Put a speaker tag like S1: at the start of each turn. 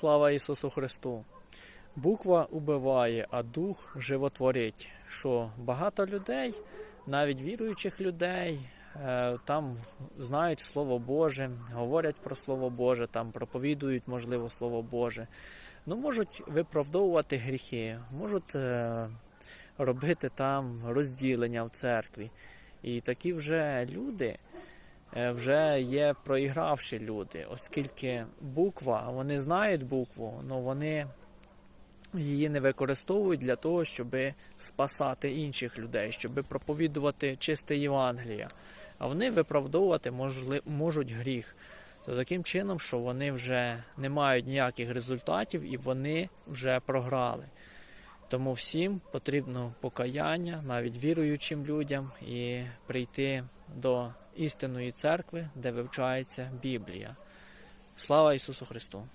S1: Слава Ісусу Христу! Буква убиває, а дух животворить. Що багато людей, навіть віруючих людей, е, там знають Слово Боже, говорять про Слово Боже, там проповідують, можливо, Слово Боже. Ну, можуть виправдовувати гріхи, можуть е, робити там розділення в церкві. І такі вже люди вже є проігравші люди, оскільки буква, вони знають букву, але вони її не використовують для того, щоб спасати інших людей, щоб проповідувати чисте Євангелія. А вони виправдовувати можуть гріх. То таким чином, що вони вже не мають ніяких результатів і вони вже програли. Тому всім потрібно покаяння, навіть віруючим людям, і прийти до істинної церкви, де вивчається Біблія. Слава Ісусу Христу!